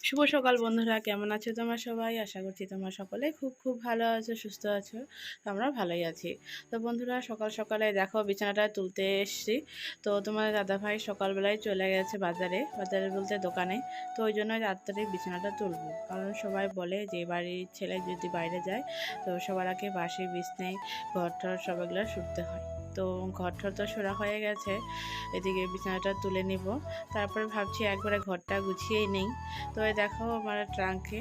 শুভ সকাল বন্ধুরা, কেমন আছো তোমরা সবাই? আশা করছি তোমরা সকলে খুব খুব ভালো আছো, সুস্থ আছো, আমরা ভালোই আছি। তো বন্ধুরা, সকাল সকালে দেখো বিছানাটা তুলতে এসছি। তো তোমার দাদাভাই সকালবেলায় চলে গেছে বাজারে বাজারে বলতে দোকানে। তো ওই জন্য রাত্রে বিছানাটা তুলবো। কারণ সবাই বলে যে বাড়ির ছেলে যদি বাইরে যায়, তো সবার আগে বাসি, বিছনায় ঘর টর সবাইগুলো শুতে হয়। তো ঘর টর তো সরা হয়ে গেছে, এদিকে বিছানাটা তুলে নিব। তারপরে ভাবছি একবারে ঘরটা গুছিয়েই নেই। তো দেখো আমার ট্রাঙ্কে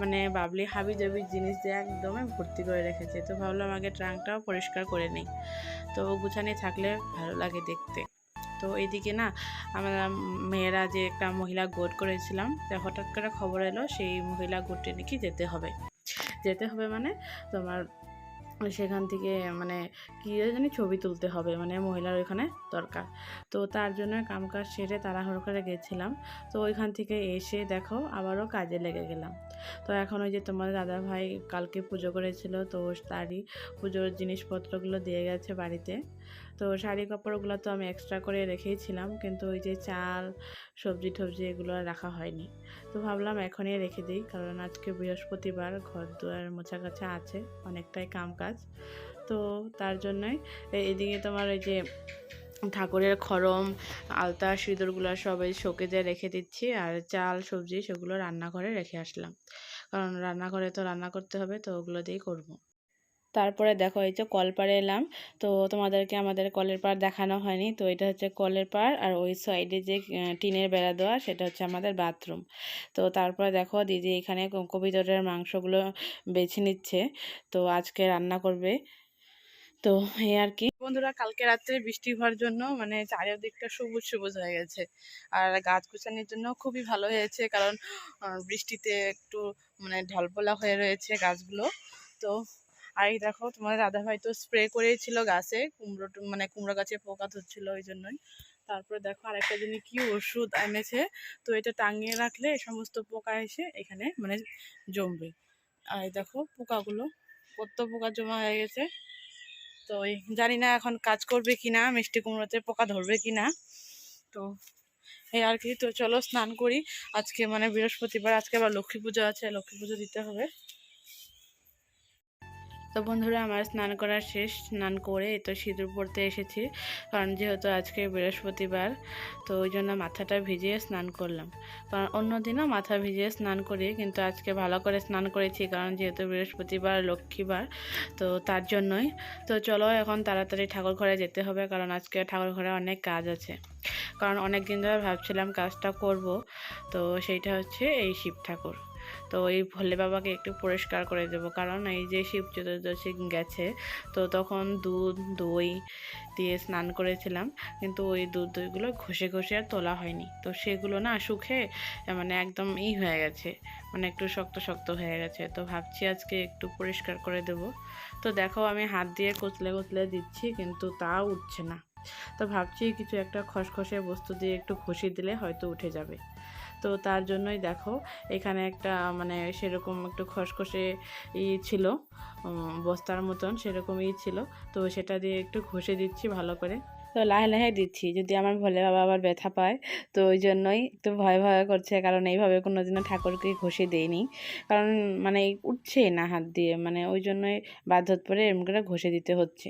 মানে বাবলি হাবি জাবি জিনিস দিয়ে একদমই ভর্তি করে রেখেছে। তো ভাবলাম আগে ট্রাঙ্কটাও পরিষ্কার করে নিই। তো গুছানি থাকলে ভালো লাগে দেখতে। তো এইদিকে না, আমরা মেয়েরা যে একটা মহিলা গোট করেছিলাম, তা হঠাৎ করে খবর এলো, সেই মহিলা গোটে নাকি যেতে হবে। যেতে হবে মানে তোমার সেখান থেকে মানে কী জানি ছবি তুলতে হবে মানে মহিলার ওইখানে দরকার। তো তার জন্য কাম কাজ সেরে তাড়াহুড়ো করে গেছিলাম। তো ওইখান থেকে এসে দেখো আবারও কাজে লেগে গেলাম। তো এখন ওই যে তোমার দাদা ভাই কালকে পুজো করেছিল, তো তারই পুজোর জিনিসপত্রগুলো দিয়ে গেছে বাড়িতে। তো শাড়ি কাপড়গুলো তো আমি এক্সট্রা করে রেখেইছিলাম কিন্তু ওই যে চাল, সবজি টবজি এগুলো রাখা হয়নি। তো ভাবলাম এখনই রেখে দিই, কারণ আজকে বৃহস্পতিবার ঘর দুয়ার মোছা কাছা আছে, অনেকটাই কাম কাজ তো তার জন্যই এদিকে তোমার ওই যে ঠাকুরের খরম, আলতা, সিঁদুরগুলো সবাই শোকেজে রেখে দিচ্ছি, আর চাল, সবজি সেগুলো রান্নাঘরে রেখে আসলাম। কারণ রান্নাঘরে তো রান্না করতে হবে, তো ওগুলো দিয়েই করব। তারপরে দেখো এই যে কল পাড়ে এলাম। তো তোমাদেরকে আমাদের কলের পাড় দেখানো হয়নি। তো এটা হচ্ছে কলের পাড় আর ওই সাইডে যে টিনের বেড়া দেওয়া, সেটা হচ্ছে আমাদের বাথরুম। তো তারপরে দেখো দিদি এখানে কবিতরের মাংসগুলো বেছে নিচ্ছে। তো আজকে রান্না করবে। তো এই আর কি। বন্ধুরা, কালকে রাত্রে বৃষ্টি হওয়ার জন্য মানে চারিদিকটা সবুজ সবুজ হয়ে গেছে। আর গাছ গুছানোর জন্য খুবই ভালো হয়েছে কারণ বৃষ্টিতে একটু মানে ঢলপলা হয়ে রয়েছে গাছগুলো। তো আর এই দেখো তোমার দাদাভাই তো স্প্রে করেছিল গাছে, কুমড়ো মানে কুমড়ো গাছে পোকা ধরছিল ওই জন্যই। তারপরে দেখো আর একটা জিনিস কি ওষুধ এনেছে। তো এটা টাঙিয়ে রাখলে এই সমস্ত পোকা এসে এখানে মানে জমবে। আর দেখো পোকাগুলো, কত পোকা জমা হয়ে গেছে। তো জানি না এখন কাজ করবে কি না মিষ্টি কুমড়োতে পোকা ধরবে কি না তো এই আর কি, তো চলো স্নান করি। আজকে মানে বৃহস্পতিবার, আজকে আবার লক্ষ্মী পুজো আছে, লক্ষ্মী পুজো দিতে হবে। তো বন্ধুরা আমার স্নান করা শেষ, স্নান করে তো সিঁদুর পড়তে এসেছি। কারণ যেহেতু আজকে বৃহস্পতিবার, তো ওই জন্য মাথাটা ভিজিয়ে স্নান করলাম। কারণ অন্য দিনও মাথা ভিজিয়ে স্নান করি, কিন্তু আজকে ভালো করে স্নান করেছি, কারণ যেহেতু বৃহস্পতিবার, লক্ষ্মীবার, তো তার জন্যই। তো চলো এখন তাড়াতাড়ি ঠাকুর ঘরে যেতে হবে, কারণ আজকে ঠাকুর ঘরে অনেক কাজ আছে। কারণ অনেক দিন ধরে ভাবছিলাম কাজটা করব, তো সেইটা হচ্ছে এই শিব ঠাকুর। তো এই ভোলে বাবাকে একটু পরিষ্কার করে দেবো। কারণ এই যে শিব চতুর্দশী গেছে, তো তখন দুধ, দই দিয়ে স্নান করেছিলাম, কিন্তু ওই দুধ দইগুলো ঘষে ঘষে আর তোলা হয়নি। তো সেগুলো না শুখে মানে একদম ই হয়ে গেছে মানে একটু শক্ত শক্ত হয়ে গেছে। তো ভাবছি আজকে একটু পরিষ্কার করে দেব। তো দেখো আমি হাত দিয়ে কচলে কচলে দিচ্ছি, কিন্তু তা উঠছে না। তো ভাবছি কিছু একটা খসখসে বস্তু দিয়ে একটু ঘষি দিলে হয়তো উঠে যাবে। তো তার জন্যই দেখো, এখানে একটা মানে সেরকম একটু খসখসে ই ছিল বস্তার মতন সেরকমই ছিল। তো সেটা দিয়ে একটু ঘষে দিচ্ছি ভালো করে। তো লাহে লাহে দিচ্ছি। যদি আমার ভোলে বাবা আবার ব্যথা পায়, তো ওই জন্যই একটু ভয় ভয় করছে। কারণ এইভাবে কোনো দিনও ঠাকুরকে ঘষে দেয়নি কারণ মানে উঠছেই না হাত দিয়ে। মানে ওই জন্যই বাধ্য পরে এরম করে ঘষে দিতে হচ্ছে।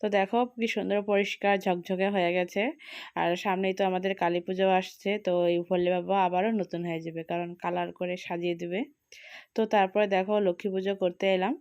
তো দেখো কি সুন্দর পরিষ্কার ঝকঝকে হয়ে গেছে। আর সামনেই তো আমাদের কালী পুজো আসছে। তো এই ভোলে বাবা আবারও নতুন হয়ে যাবে। কারণ কালার করে সাজিয়ে দেবে। তো তারপরে দেখো লক্ষ্মী পুজো করতে এলাম।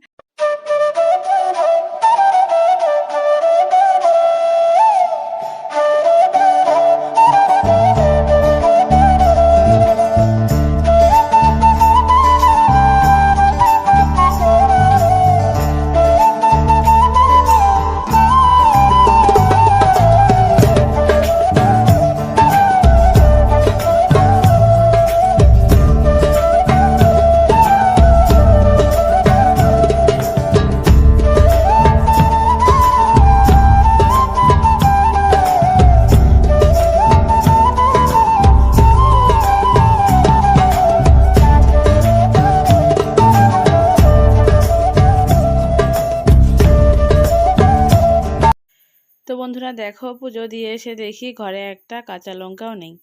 বন্ধুরা দেখো, পুজো দিয়ে এসে দেখি ঘরে একটা কাঁচা লঙ্কাও নেই।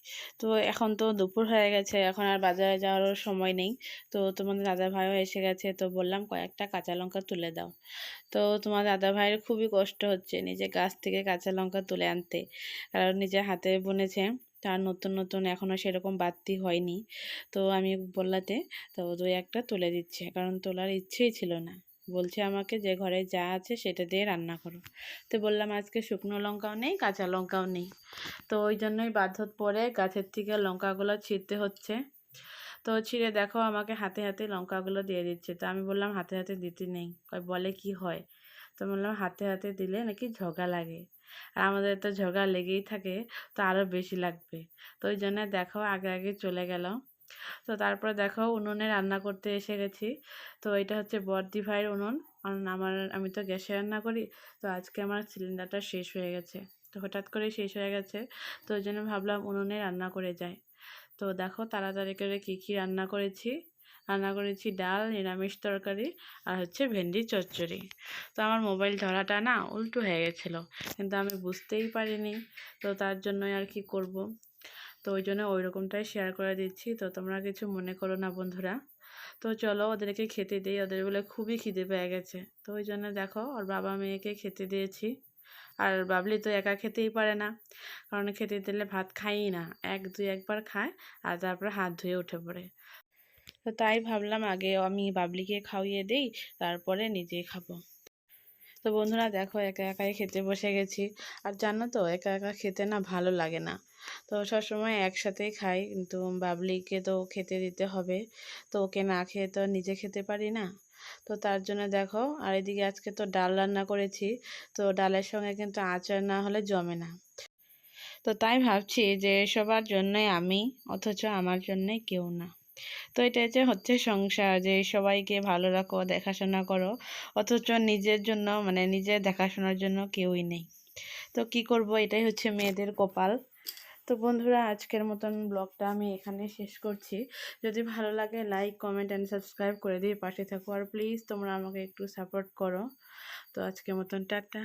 তো এখন তো দুপুর হয়ে গেছে, এখন আর বাজারে যাওয়ারও সময় নেই। তো তোমাদের দাদা ভাইও এসে গেছে, তো বললাম কয়েকটা কাঁচা লঙ্কা তুলে দাও। তো তোমার দাদা ভাইয়ের খুবই কষ্ট হচ্ছে নিজে গাছ থেকে কাঁচা লঙ্কা তুলে আনতে। কারণ নিজে হাতে বুনেছে, তার নতুন নতুন এখনও সেরকম বাড়তি হয়নি। তো আমি বললাতে, তো দুই একটা তুলে দিচ্ছে, কারণ তোলার ইচ্ছেই ছিল না। বলছে আমাকে যে ঘরে যা আছে সেটা দিয়ে রান্না করো। তো বললাম, আজকে শুকনো লঙ্কাও নেই, কাঁচা লঙ্কাও নেই। তো ওই জন্যই বাধ্য পরে গাছের থেকে লঙ্কাগুলো ছিঁড়তে হচ্ছে। তো ছিঁড়ে দেখো আমাকে হাতে হাতে লঙ্কাগুলো দিয়ে দিচ্ছে। তো আমি বললাম, হাতে হাতে দিতে নেই। বলে কি হয়? তো বললাম, হাতে হাতে দিলে নাকি ঝগা লাগে। আর আমাদের তো ঝগা লেগেই থাকে, তো আরও বেশি লাগবে। তো ওই জন্য দেখো, আগে আগে চলে গেলাম। তো তারপরে দেখো উনুনে রান্না করতে এসে গেছি। তো এটা হচ্ছে বর্দি ভাইয়ের উনুন। কারণ আমার, আমি তো গ্যাসে রান্না করি, তো আজকে আমার সিলিন্ডারটা শেষ হয়ে গেছে। তো হঠাৎ করে শেষ হয়ে গেছে, তো ওই জন্য ভাবলাম উনুনে রান্না করে যাই। তো দেখো তাড়াতাড়ি করে কী কী রান্না করেছি? রান্না করেছি ডাল, নিরামিষ তরকারি আর হচ্ছে ভেন্ডি চচ্চড়ি। তো আমার মোবাইল ধরাটা না উল্টো হয়ে গেছিল, কিন্তু আমি বুঝতেই পারিনি। তো তার জন্যই আর কি করব? তো ওই জন্য ওই রকমটাই শেয়ার করে দিচ্ছি। তো তোমরা কিছু মনে করো না বন্ধুরা। তো চলো ওদেরকে খেতে দিই, ওদের বলে খুবই খিদে পেয়ে গেছে। তো ওই জন্য দেখো ওর বাবা মেয়েকে খেতে দিয়েছি। আর বাবলি তো একা খেতেই পারে না, কারণ খেতে দিলে ভাত খাইই না। এক, দুই, একবার খায় আর তারপরে হাত ধুয়ে উঠে পড়ে। তো তাই ভাবলাম আগে আমি বাবলিকে খাওয়িয়ে দিই, তারপরে নিজেই খাব। তো বন্ধুরা দেখো একা একাই খেতে বসে গেছি। আর জানো তো, একা একা খেতে না ভালো লাগে না। তো সবসময় একসাথেই খাই। কিন্তু বাবলিকে তো খেতে দিতে হবে। তো ওকে না খেয়ে তো নিজে খেতে পারি না। তো তার জন্য দেখো, আর এদিকে আজকে তো ডাল রান্না করেছি। তো ডালের সঙ্গে কিন্তু আচার না হলে জমে না। তো তাই ভাবছি যে সবার জন্যই আমি, অথচ আমার জন্যই কেউ না। তো এটা যে হচ্ছে সংসার, যে সবাইকে ভালো রাখো, দেখাশোনা করো, অথচ নিজের জন্য মানে নিজের দেখাশোনার জন্য কেউই নেই। তো কি করব? এটাই হচ্ছে মেয়েদের কপাল। তো বন্ধুরা, আজকের মতন ব্লগটা আমি এখানে শেষ করছি। যদি ভালো লাগে লাইক কমেন্ট অ্যান্ড সাবস্ক্রাইব করে দিয়ে পাশে থাকো। আর প্লিজ তোমরা আমাকে একটু সাপোর্ট করো। তো আজকের মতন টাটা।